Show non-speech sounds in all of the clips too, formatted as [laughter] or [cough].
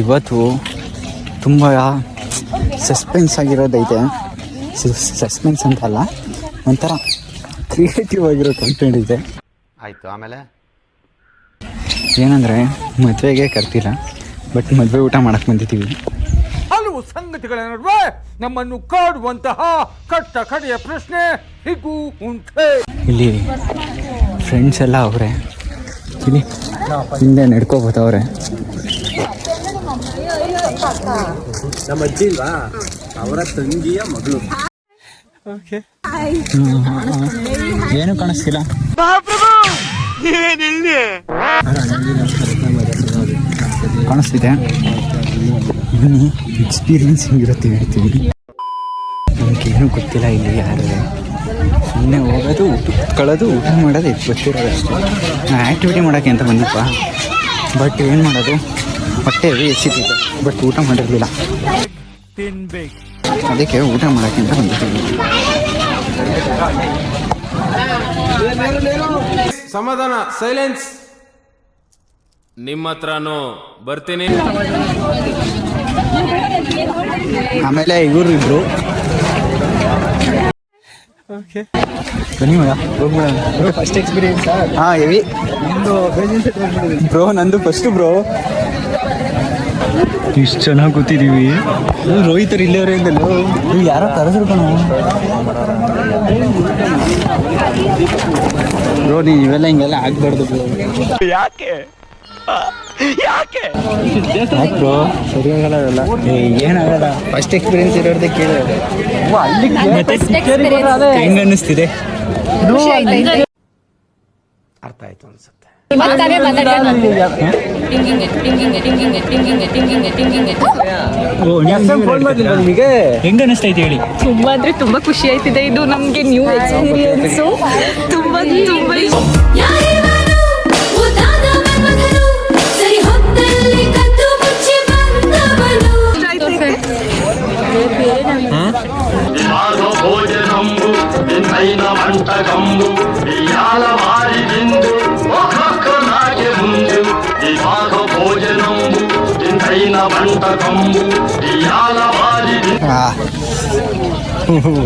ಇವತ್ತು ತುಂಬ suspense ಆಗಿರೋದೈತೆ suspense ಅಂತಲ್ಲ ಒಂಥರ ಕ್ರಿಯೇಟಿವ್ ಆಗಿರೋ ಕಂಟೆಂಟ್ ಇದೆ ಆಯಿತು ಆಮೇಲೆ? ಏನಂದರೆ ಮದುವೆಗೆ ಕರ್ತಿಲ್ಲ ಬಟ್ ಮದುವೆ ಊಟ ಮಾಡಕ್ಕೆ ಬಂದಿದ್ದೀವಿ. ಹಲವು ಸಂಗತಿಗಳ ನಡುವೆ ನಮ್ಮನ್ನು ಕಾಡುವಂತಹ ಕಟ್ಟ ಕಡೆಯ ಪ್ರಶ್ನೆ ಹೀಗೂ ಉಂಟೆ. ಇಲ್ಲಿ ಫ್ರೆಂಡ್ಸ್ ಎಲ್ಲ ಅವರೇ ಇಲ್ಲಿ ಹಿಂದೆ ನಡ್ಕೋಬೋದವ್ರೆ ನಮ್ಮ ಅಜ್ಜಿ ಇಲ್ವಾ ಅವರ ತಂಗಿಯ ಮಗಳು. ಏನು ಕಾಣಿಸ್ತಿಲ್ಲ? ಕಾಣಿಸ್ತಿದೆ. ಇದನ್ನು ಎಕ್ಸ್ಪೀರಿಯನ್ಸ್ ಹೆಂಗಿರುತ್ತೆ ಹೇಳ್ತೀವಿ. ನಮಗೇನು ಗೊತ್ತಿಲ್ಲ ಇಲ್ಲಿ ಯಾರು ಸುಮ್ಮನೆ ಹೋಗೋದು ಊಟ ಕಳೋದು ಊಟ ಮಾಡೋದು ಗೊತ್ತಿರೋದು ಅಷ್ಟೇ. ನಾ ಆ್ಯಕ್ಟಿವಿಟಿ ಮಾಡೋಕ್ಕೆ ಅಂತ ಬಂದಪ್ಪ. ಬಟ್ ಏನು ಮಾಡೋದು? ಹೊಟ್ಟೆ ಎಸಿತಿದ್ದೆ ಬಟ್ ಊಟ ಮಾಡಿರಲಿಲ್ಲ. ತಿನ್ಬೇಕು ಅದಕ್ಕೆ ಊಟ ಮಾಡೋಕ್ಕಿಂತ ಬಂದಿದ್ದೀವಿ ಸಮಾಧಾನ ಸೈಲೆನ್ಸ್ ನಿಮ್ಮ ಹತ್ರನೂ ಬರ್ತೀನಿ. ಆಮೇಲೆ ಇವರು ಇದ್ರು. ಬನ್ನಿ ಮೇಡಮ್ ಫಸ್ಟ್ ಎಕ್ಸ್ಪೀರಿಯನ್ಸ್ ಹಾಂ ಹೆವಿ ನಂದು ಬ್ರೋ ನಂದು ಫಸ್ಟು ಬ್ರೋ ಇಷ್ಟು ಚೆನ್ನಾಗಿ ಕೂತಿದ್ದೀವಿ ರೋಹಿತರು ಇಲ್ಲವರೇ ಇದ್ದಲ್ಲ ನೀವು ಯಾರೋ ಕರೆದ್ರು ಕಣ. ಬ್ರೋ ಇವೆಲ್ಲ ಹಿಂಗೆಲ್ಲ ಆಗ್ಬಾರ್ದು ಯಾಕೆ? ಯಾಕೆ? ಬ್ರೋ? ಸರಿ ಆಗಲ್ಲ ಏ ಏನಾಗಲ್ಲ. ಫಸ್ಟ್ ಎಕ್ಸ್ಪೀರಿಯನ್ಸ್ ಇರೋದೇ ಕೇಳಿ. ಹೆಂಗ ಅನ್ನಿಸ್ತಿದೆ? ಅರ್ಥ ಆಯ್ತು ಅನ್ಸುತ್ತೆ. ಟಿಂಗಿಂಗೆ. ನಿಮಗೆ? ಹೆಂಗ ಅನ್ನಿಸ್ತೈತೆ ಹೇಳಿ? ತುಂಬಾ ಅಂದ್ರೆ ತುಂಬಾ ಖುಷಿ ಆಯ್ತಿದೆ. ಇದು ನಮ್ಗೆ ನ್ಯೂ ಎಕ್ಸ್ಪೀರಿಯನ್ಸ್ ತುಂಬಾ ತುಂಬಾ ಯಾರಿವನು ಉದಾದ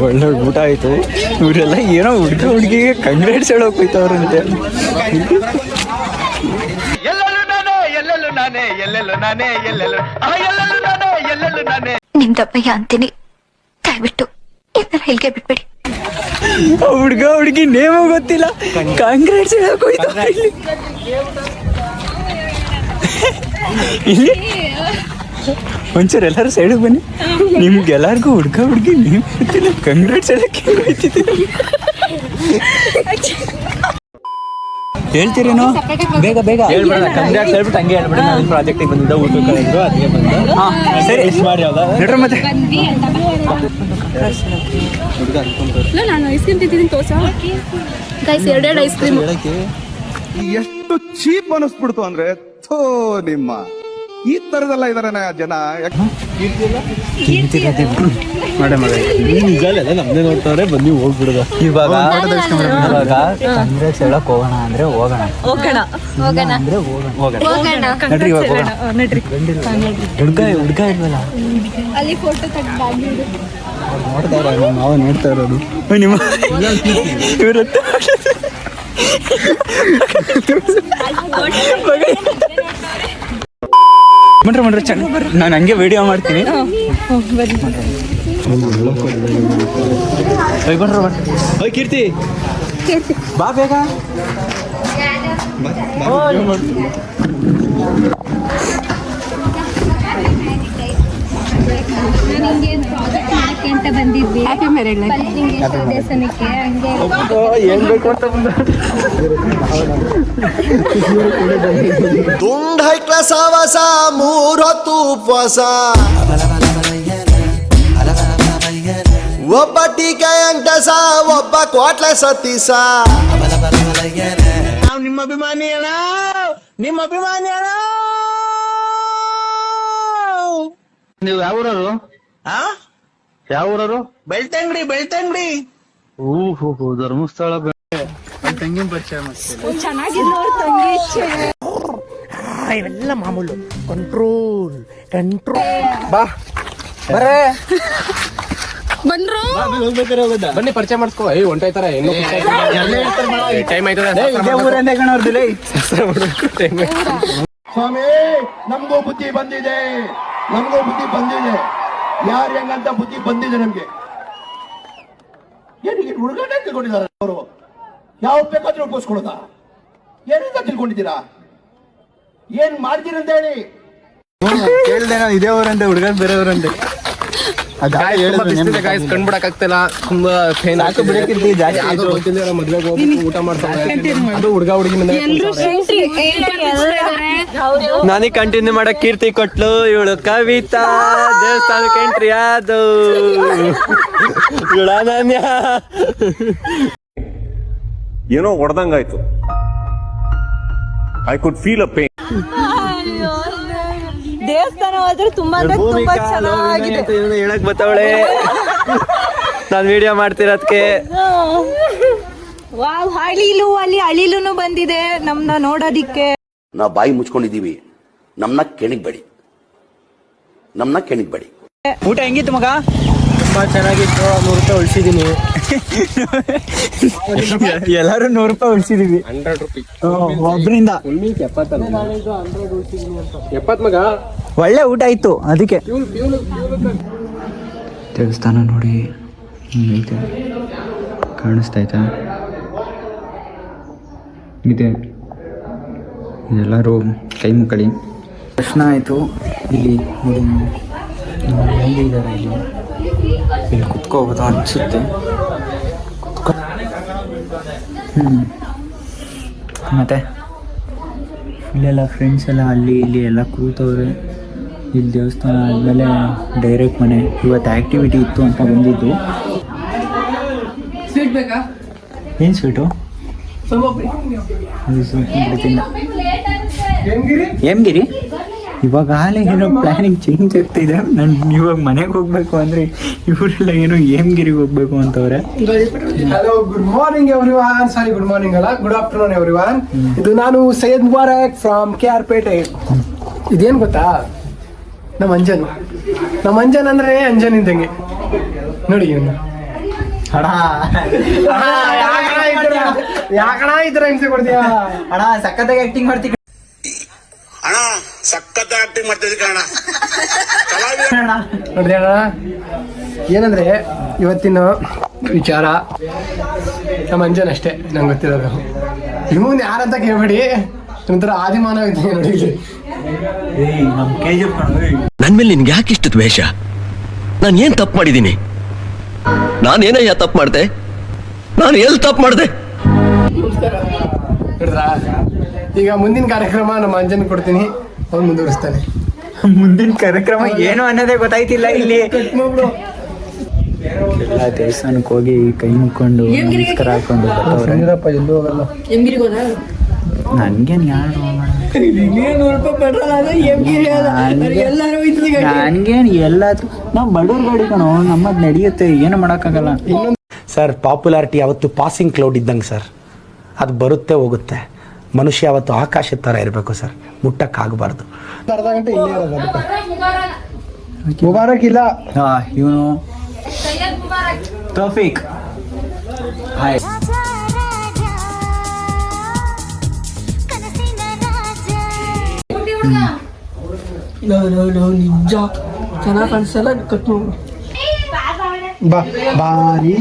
ಒಳ್ಳೆ ಊಟ ಆಯ್ತು. ಇವರೆಲ್ಲ ಏನೋ ಹುಡುಗ ಹುಡುಗಿಗೆ ಕಂಗ್ರೇಟ್ಸ್ ಹೇಳೋಕೆ ಹೋಯ್ತವ್ರಂತೆ ನಿಮ್ದಪ್ಪಯ್ಯ ಅಂತೀನಿ. ದಯವಿಟ್ಟು ಇದನ್ನ ಇಲ್ಲಿಗೆ ಬಿಟ್ಬಿಡಿ. ಹುಡುಗ ಹುಡುಗಿ ನೇಮು ಗೊತ್ತಿಲ್ಲ. ಕಾಂಗ್ರೆಸ್ ಹೇಳಕ್ ಹೋಯ್ತು ಇಲ್ಲಿ. ಇಲ್ಲಿ? ಒಂಚೂರು ಎಲ್ಲರೂ ಸೈಡಿಗೆ ಬನ್ನಿ. ನಿಮ್ಗೆಲ್ಲರಿಗೂ ಹುಡುಗ ಹುಡುಗಿ ಹುಡ್ಗಿ ಗೊತ್ತಿಲ್ಲ ಕಂಗ್ರೆಟ್ಸ್ ಹೇಳಕ್ಕೆ ಹೋಯ್ತಿದ್ದೀರಿ. ಹೇಳ್ತೀರೇನೋ? ಬೇಗ ಬೇಗ. ಹೇಳ್ಬಿಡ ಕಂಗ್ರಾಟ್ಸ್ ಹೇಳ್ಬಿಟ್ಟು ಹಂಗೆ ಹೇಳ್ಬಿಡಿ ನಾನು ಪ್ರಾಜೆಕ್ಟಿಗೆ ಬಂದಿದ್ದ ಊಟ ಕಳೆದ್ರು ಅದಕ್ಕೆ ಬಂದೆ ಹಾ ಸರಿ. ವಿಶ್ ಮಾಡಿ ಅಲ್ಲ ನಡ್ರ ಮತ್ತೆ. ನಾನು ಐಸ್ ಕ್ರೀಮ್ ತಿಂತಿದ್ದೀನಿ ತೋರ್ಸ. ಗೈಸ್ ಎರಡೆರಡು ಐಸ್ ಕ್ರೀಮ್ ಎಷ್ಟು ಚೀಪ್ ಅನಿಸ್ಬಿಡ್ತು ಅಂದ್ರೆ ಥೋ ನಿಮ್ಮ. ಈ ತರದಲ್ಲ ಇದಾರೆ ಜನ. ನೋಡ್ತಾರೆ ಮಾಡೆ ಮಾಡೆ. ನೀನ್ ನಿಜ ಅಲ್ಲ ನಮ್ದೇ ನೋಡ್ತಾವ್ರೆ ಬಂದು ಹೋಗ್ಬಿಡುದ. ಇವಾಗ ಇವಾಗ ಕಾಂಗ್ರೆಸ್ ಹೇಳಕ್ ಹೋಗೋಣ ಅಂದ್ರೆ ಹೋಗೋಣ. ಹೋಗೋಣ ಹೋಗೋಣ. ಅಂದ್ರೆ ಹೋಗೋಣ. ಹೋಗೋಣ. ನಡ್ರಿ ಇವಾಗ ಹೋಗೋಣ. ನಡ್ರಿ. ಹುಡ್ಗ ಹುಡ್ಗ ಇಲ್ವಲ್ಲ? ಅಲ್ಲಿ ಫೋಟೋ ತೆಗ್ದು ನೋಡ್ತಾ ಇರೋ ನಮ್ಮ ಮಾವ ನೋಡ್ತಾ ಇರೋದು. ಓ, ನಿಮ್ಮ ಇವ್ರ ಮಾಡ್ರಿ ಮಾಡ್ರಿ ಚೆನ್ನಾಗಿ ಬರ್ರಿ ನಾನು ಹಂಗೆ ವಿಡಿಯೋ ಮಾಡ್ತೀನಿ. ಬೈಕೊಂಡ್ರ ಓಯ್ ಕೀರ್ತಿ. ಬಾ ಬೇಗ. ಅಂತ ಬಂದಿದ್ವಿ ಹ್ಯಾಪಿ ಮ್ಯಾರೇಡ್ ದೇವಸ್ಥಾನಕ್ಕೆ ಹಂಗೆ ಏನ್ ಬೇಕು ಅಂತ ಬಂದ ತುಂಡ್ ಹೈಕ್ಲ ಸಾವಸ ಮೂರ್ ಹೊತ್ತು ಉಪವಾಸ. ಒಬ್ಬ ಟೀಕೆ ಅಂಟಸ ಒಬ್ಬ ಕ್ವಾಟ್ಲೆ ಸತೀಸ. ನಿಮ್ಮ ಅಭಿಮಾನಿ ಅಣ್ಣ ನಿಮ್ಮ ಅಭಿಮಾನಿ ಅಣ್ಣ ನೀವು ಯಾವ ಊರವರು? ಯಾವ ಊರವರು? ಬೆಳ್ತಂಗಡಿ ಬೆಳ್ತಂಗಡಿ. ಓಹೋ ಧರ್ಮಸ್ಥಳ ತಂಗಿನ ಪರಿಚಯ ಇವೆಲ್ಲ ಮಾಮೂಲು. ಕಂಟ್ರೋಲ್ ಕಂಟ್ರೋಲ್ ಬಂದ್ರು. ಬನ್ನಿ ಪರಿಚಯ ಮಾಡಿಸ್ಕೋ. ಏ ಹೊಂಟಾಯ್ತಾರ ಏನು ಟೈಮ್ ಆಯ್ತದ ಸ್ವಾಮಿ ನಮಗೂ ಬುದ್ಧಿ ಬಂದಿದೆ. ನಮಗೂ ಬುದ್ಧಿ ಬಂದಿದೆ. ಯಾರು ಹೆಂಗಂತ ಬುದ್ಧಿ ಬಂದಿದೆ ನಮ್ಗೆ. ಏನಿಗೆ ಹುಡುಗಾಟ ತಿಳ್ಕೊಂಡಿದ್ದಾರೆ ಅವರು? ಯಾವ ಬೇಕಾದ್ರೂ ಒಪ್ಪಿಸ್ಕೊಳ್ಳೋದ ಏನಂತ ತಿಳ್ಕೊಂಡಿದ್ದೀರಾ? ಏನ್ ಮಾಡ್ತೀರಂತ ಹೇಳಿ? ಕೇಳ್ದೆ ನಾನು ಇದೇ ಊರಂತೆ ಹುಡುಗನ್ ತುಂಬಾ ಫೇನ್ ಬಿಡಕ್ಕಿರ್ತಿ ಜಾಸ್ತಿ. ಮದ್ವೆಗೆ ಹೋಗಿ ಊಟ ಮಾಡ್ತಾರೆ ಅದು ಹುಡುಗ ಹುಡುಗಿ ಮನೆ ನನಗೆ ಕಂಟಿನ್ಯೂ ಮಾಡಕ್ ಕೀರ್ತಿ ಕೊಟ್ಲು ಇವಳು ಕವಿತಾ ದೇವಸ್ಥಾನಕ್ಕೆ ಎಂಟ್ರಿ ಅದು ಇವಳ ಅನನ್ಯ. ಏನೋ ಹೊಡೆದಂಗಾಯ್ತು. I could feel a pain ದೇವಸ್ಥಾನ ಆದ್ರೆ ತುಂಬಾ ಅಂದ್ರೆ ತುಂಬಾ ಚೆನ್ನಾಗಿದೆ. ಹೇಳಕ್ ಬತ್ತವಳೆ. ನಾನ್ ವಿಡಿಯೋ ಮಾಡ್ತಿರೋದಕ್ಕೆ ವಾವ್ ಅಳಿಲು ಅಲ್ಲಿ ಅಳಿಲುನು ಬಂದಿದೆ ನಮ್ನ ನೋಡೋದಿಕ್ಕೆ. ನಾವು ಬಾಯಿ ಮುಚ್ಕೊಂಡಿದೀವಿ ನಮ್ನ ಕೆಣಿಗ್ಬೇಡಿ ನಮ್ನ ಕೆಣಿಗ್ಬೇಡಿ ಊಟ ಹೆಂಗಿತ್ತು ಮಗ? ತುಂಬಾ ಚೆನ್ನಾಗಿತ್ತು. ನೂರು ರೂಪಾಯಿ ಉಳಿಸಿದೀನಿ. [laughs] ಎಲ್ಲಾರು ನೂರು ರೂಪಾಯಿ ಉಳಿಸಿದೀವಿ. Hundred rupee ಒಬ್ರಿಂದ. ಎಪ್ಪತ್ ಮಗ? ಒಳ್ಳೆ ಊಟ ಇತ್ತು ಅದಕ್ಕೆ. ದೇವಸ್ಥಾನ ನೋಡಿ ಕಾಣಿಸ್ತಾ ಕಾಣಿಸ್ತೈತೆ ಇದೆ. ಎಲ್ಲರೂ ಕೈ ಮುಕ್ಕಳಿ. ಪ್ರಶ್ನ ಆಯಿತು. ಇಲ್ಲಿ ನೋಡಿ ಇದ್ದಾರೆ ಇಲ್ಲಿ? ಇಲ್ಲಿ ಕುತ್ಕೋಬೋದು ಅನಿಸುತ್ತೆ. ಹ್ಞೂ ಮತ್ತೆ? ಇಲ್ಲೆಲ್ಲ ಫ್ರೆಂಡ್ಸ್ ಎಲ್ಲ ಅಲ್ಲಿ ಇಲ್ಲಿ ಎಲ್ಲ ಕೂತವ್ರೆ. ಇಲ್ಲಿ ದೇವಸ್ಥಾನ ಆದಮೇಲೆ ಡೈರೆಕ್ಟ್ ಮನೆ. ಇವತ್ತು ಆ್ಯಕ್ಟಿವಿಟಿ ಇತ್ತು ಅಂತ ಬಂದಿದ್ದು. ಏನು ಸ್ವೀಟು ಹೆಂಗಿರಿ ಹೇಮಗಿರಿ ಇವಾಗ ಆಲೆ ಏನೋ ಪ್ಲಾನಿಂಗ್ ಚೇಂಜ್ ಆಗ್ತಿದೆ. ನಾನು ಇವಾಗ ಮನೆಗೆ ಹೋಗ್ಬೇಕು ಅಂದ್ರೆ ಇವರೆಲ್ಲ ಏನೋ ಹೇಮಗಿರಿಗೆ ಹೋಗ್ಬೇಕು ಅಂತವ್ರೆ. Hello good morning everyone sorry good morning ಅಲ್ಲ. ಗುಡ್ ಆಫ್ಟರ್ನೂನ್ ಎವ್ರಿ ವಾನ್ ಇದು ನಾನು Syed Mubarak from K R Pete ಇದೇನು ಗೊತ್ತಾ? ನಮ್ಮ ಅಂಜನ್. ನಮ್ಮ ಅಂಜನ್ ಅಂದ್ರೆ ಅಂಜನ್ ಇದ್ದಂಗೆ ನೋಡಿ ಇವನು. ಯಾಕಣ ಈ ತರ ಹಿಂಸೆ ಕೊಡ್ತೀಯ? ಅಣ್ಣ ಸಖತ್ತಾಗಿ ಆಕ್ಟಿಂಗ್ ಮಾಡ್ತಿ ಅಣ್ಣ ಸಖತ್ ಆಕ್ಟಿಂಗ್ ಮಾಡ್ತಿದ್ದೆ ಕಾರಣ ನೋಡ್ರಿ ಅಣ್ಣ. ಏನಂದ್ರೆ ಇವತ್ತಿನ ವಿಚಾರ ನಮ್ಮ ಅಂಜನ್ ಅಷ್ಟೇ ನಂಗೆ ಗೊತ್ತಿರೋದು. ಇವನ್ ಯಾರಂತ ಕೇಳ್ಬೇಡಿ. ಒಂಥರ ಆದಿಮಾನವ ಇದ್ದೀನಿ ನೋಡಿ ಇಲ್ಲಿ. ನನ್ ಮೇಲೆ ನಿನ್ಗೆ ಯಾಕೆ ಇಷ್ಟು ದ್ವೇಷ? ನಾನು ಏನ್ ತಪ್ಪು ಮಾಡಿದ್ದೀನಿ? ನಾನೇನಯ್ಯ ತಪ್ಪು ಮಾಡ್ದೆ? ನಾನು ಎಲ್ಲಿ ತಪ್ಪು ಮಾಡ್ದೆ? ಈಗ ಮುಂದಿನ ಕಾರ್ಯಕ್ರಮ ನಮ್ಮ ಅಂಜನ್ ಕೊಡ್ತೀನಿ. ಅವ್ನು ಮುಂದುವರಿಸ್ತಾನೆ. ಮುಂದಿನ ಕಾರ್ಯಕ್ರಮ ಏನು ಅನ್ನೋದೇ ಗೊತ್ತಾಯ್ತಿಲ್ಲ ಇಲ್ಲಿ. ಎಲ್ಲ ದೇವಸ್ಥಾನಕ್ಕೆ ಹೋಗಿ ಕೈ ಮುಕ್ಕೊಂಡು ನಮಸ್ಕಾರ ಹಾಕೊಂಡು ಬರ್ತಾವ್ರೆ. ಎಲ್ಲೂ ಹೋಗಲ್ಲ. ನನ್ಗೇನ್ ಯಾರು ನನ್ಗೇನು ಎಲ್ಲಾದ್ರೂ ನಾವು ಬಡವ್ರ ಗಾಡಿ ಕಣೋ ನಮ್ಮದು ನಡೆಯುತ್ತೆ ಏನು ಮಾಡೋಕ್ಕಾಗಲ್ಲ. ಸರ್ ಪಾಪ್ಯುಲಾರಿಟಿ ಯಾವತ್ತು ಪಾಸಿಂಗ್ ಕ್ಲೌಡ್ ಇದ್ದಂಗೆ ಸರ್. ಅದು ಬರುತ್ತೆ ಹೋಗುತ್ತೆ. ಮನುಷ್ಯ ಅವತ್ತು ಆಕಾಶದ ಥರ ಇರಬೇಕು ಸರ್. ಮುಟ್ಟಕ್ಕಾಗಬಾರ್ದು ಅರ್ಧ ಗಂಟೆ ಇಲ್ಲೇ ಇರೋದು ಮುಬಾರಕ್ ಇಲ್ಲ. ಇವನು ತೌಫಿಕ್. ಹಾಯ್ ನಿಜ. ಚೆನ್ನಾಗಿ ಕಾಣಿಸಲ್ಲ ಕಟ್ ಬಾ ಬಾರಿ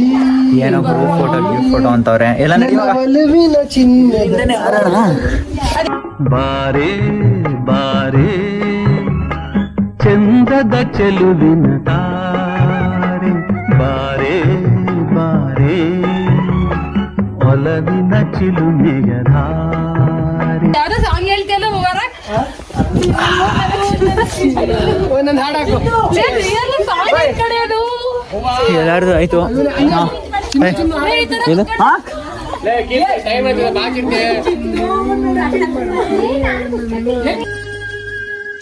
ಏನೋ ಗ್ರೂಪ್ ಫೋಟೋ ಗ್ರೂಪ್ ಫೋಟೋ ಅಂತವ್ರೆ. ಎಲ್ಲ ನಡೆಯುವಾಗ ಬಾರಿ ಚಿಹ್ನೆ ಬಾರೆ ಬಾರೆ ಚಂದದ ಚೆಲುವಿನ ತಾರೆ ಬಾರೆ ಬಾರೆ ಒಲವಿನ ಚಿಲುಮೆಯ ಧಾರೆ ಯಾವ್ದೋ ಸಾಂಗ್ ಹೇಳ್ತಿಯಲ್ಲ ಮುಬಾರಕ್ ಒಂದೊಂದು ಹಾಡಾಕು ಸಾಂಗ್ ಕಡೆ ಅದು. ಎಲ್ಲಾರ್ದು ಆಯ್ತು?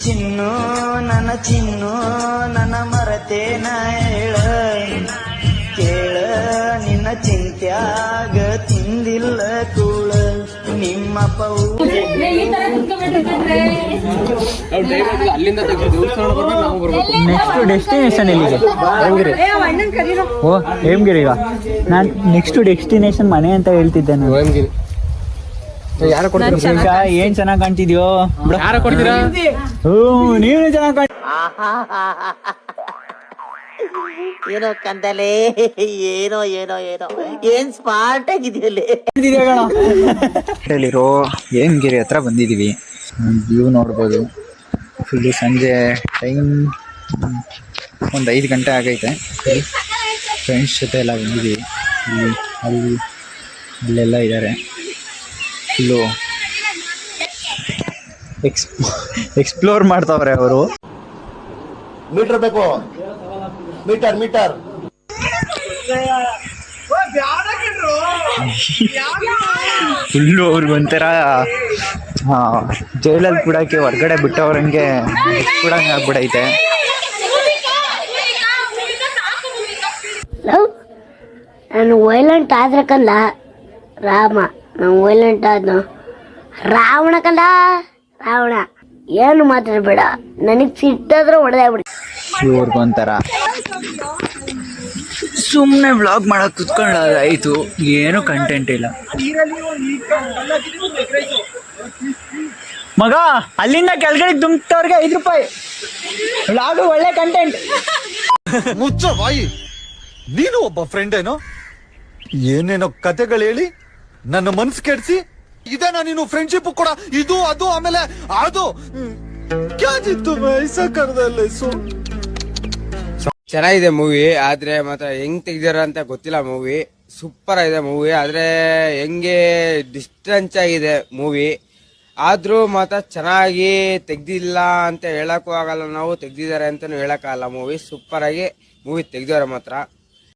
ಚಿನ್ನು ನನ್ನ ಚಿನ್ನು ನನ್ನ ಮರತೇನ ಹೇಳ ಕೇಳ ನಿನ್ನ ಚಿಂತ್ಯಾಗ ತಿಂದಿಲ್ಲ ಕೂಳ. ನಿಮ್ಮಪ್ಪವು ಅಲ್ಲಿಂದ ತೆಗ್ದು ದೇವಸ್ಥಾನ ಬರ್ಬೇಕು ನಾವು ಬರ್ಬೇಕು. ನೆಕ್ಸ್ಟ್ ಡೆಸ್ಟಿನೇಷನ್ ಎಲ್ಲಿಗೆ? ಓ ಹೇಮಗಿರಿಗ ನಾನು ನೆಕ್ಸ್ಟ್ ಡೆಸ್ಟಿನೇಷನ್ ಮನೆ ಅಂತ ಹೇಳ್ತಿದ್ದೆ ನಾನು. ಹೇಮಗಿರಿ. ಯಾರ ಕೊಡ್ತೀರಾ? ಈಗ ಏನ್ ಚೆನ್ನಾಗ್ ಕಾಣ್ತಿದ್ಯೋ. ಯಾರ ಕೊಡ್ತೀರಾ? ಹ್ಞೂ ನೀನು ಚೆನ್ನಾಗ್ ಕಾಣ್ ಏನೋ ಕಂದಲೇ ಏನೋ ಏನೋ ಏನೋ. ಏನ್ ಸ್ಮಾರ್ಟ್ ಆಗಿದೆಯಲ್ಲೇ ಹೇಳಿರೋ ಹೇಮಗಿರಿ ಹತ್ರ ಬಂದಿದೀವಿ ವ್ಯೂ ನೋಡ್ಬೋದು. ಫುಲ್ಲು ಸಂಜೆ ಟೈಮ್ ಒಂದು ಐದು ಗಂಟೆ ಆಗೈತೆ. ಫ್ರೆಂಡ್ಸ್ ಜೊತೆ ಎಲ್ಲ ಬಂದಿದ್ದೀವಿ. ಇಲ್ಲಿ ಅಲ್ಲಿ ಅಲ್ಲೆಲ್ಲ ಇದ್ದಾರೆ ಫುಲ್ಲು ಎಕ್ಸ್ ಎಕ್ಸ್ಪ್ಲೋರ್ ಮಾಡ್ತಾವ್ರೆ ಅವರು. ಮೀಟರ್ ಬೇಕು. Metre metre. ಫುಲ್ಲು ಅವ್ರಿಗೊಂಥರ ಜೈಲಲ್ಲಿ ಬಿಡೋಕ್ಕೆ ಹೊರ್ಗಡೆ ಬಿಟ್ಟವ್ರಂಗೆ ಬಿಡಂಗೆ ಆಗ್ಬಿಡೈತೆ. ನಾನು ವೈಲೆಂಟ್ ಆದ್ರೆ ಕಂದ ರಾಮ ನಾನು ವೈಲೆಂಟ್ ಆದ ರಾವಣ ಕಂದ ರಾವಣ. ಏನು ಮಾತಾಡ್ಬೇಡ ನನಗೆ ಸಿಟ್ಟಾದ್ರೆ ಹೊಡೆದಾಗ್ಬಿಡಿ ಬಿಡಿ ಇವ್ರಿಗೊಂಥರ ಸುಮ್ಮನೆ ವ್ಲಾಗ್ ಮಾಡಕ್ ಕುತ್ಕೊಳ್ಳೋದಾಯ್ತು ಏನು ಕಂಟೆಂಟ್ ಇಲ್ಲ. ಮಗ, ಅಲ್ಲಿಂದ ಕೆಳಗಡೆ ದುಮ್ತವ್ರಿಗೆ ಐದು ರೂಪಾಯಿ. ವ್ಲಾಗ್ ಒಳ್ಳೆ ಕಂಟೆಂಟ್ ಮುಚ್ಚ ಬಾಯಿ. ನೀನು ಒಬ್ಬ ಫ್ರೆಂಡ್ ಏನೋ ಏನೇನೋ ಕತೆಗಳು ಹೇಳಿ, ನನ್ನ ಮನ್ಸು ಕೆಡ್ಸಿ ಇದೇನಾ ನೀನು ಫ್ರೆಂಡ್ಶಿಪ್ ಕೂಡ. ಇದು, ಅದು, ಆಮೇಲೆ ಅದು. ಕ್ಯಾಜಿತ್ತು ಕರ್ದಲ್ಲೇ ಸು ಚೆನ್ನಾಗಿದೆ ಮೂವಿ ಆದ್ರೆ ಮಾತ್ರ ಹೆಂಗ್ ತೆಗ್ದಾರ ಅಂತ ಗೊತ್ತಿಲ್ಲ ಮೂವಿ ಸೂಪರ್ ಆಗಿದೆ ಮೂವಿ ಆದ್ರೆ ಹೆಂಗೆ ಡಿಸ್ಟೆನ್ಸ್ ಆಗಿದೆ ಮೂವಿ ಆದ್ರೂ ಮಾತ್ರ ಚೆನ್ನಾಗಿ ತೆಗ್ದಿಲ್ಲ ಅಂತ ಹೇಳಕ್ಕೂ ಆಗಲ್ಲ, ನಾವು ತೆಗ್ದಿದ್ದಾರೆ ಅಂತಾನು ಹೇಳಕ್ಕಾಗಲ್ಲ ಮೂವಿ ಸೂಪರ್ ಆಗಿ ಮೂವಿ ತೆಗ್ದಿದ್ದಾರೆ ಮಾತ್ರ.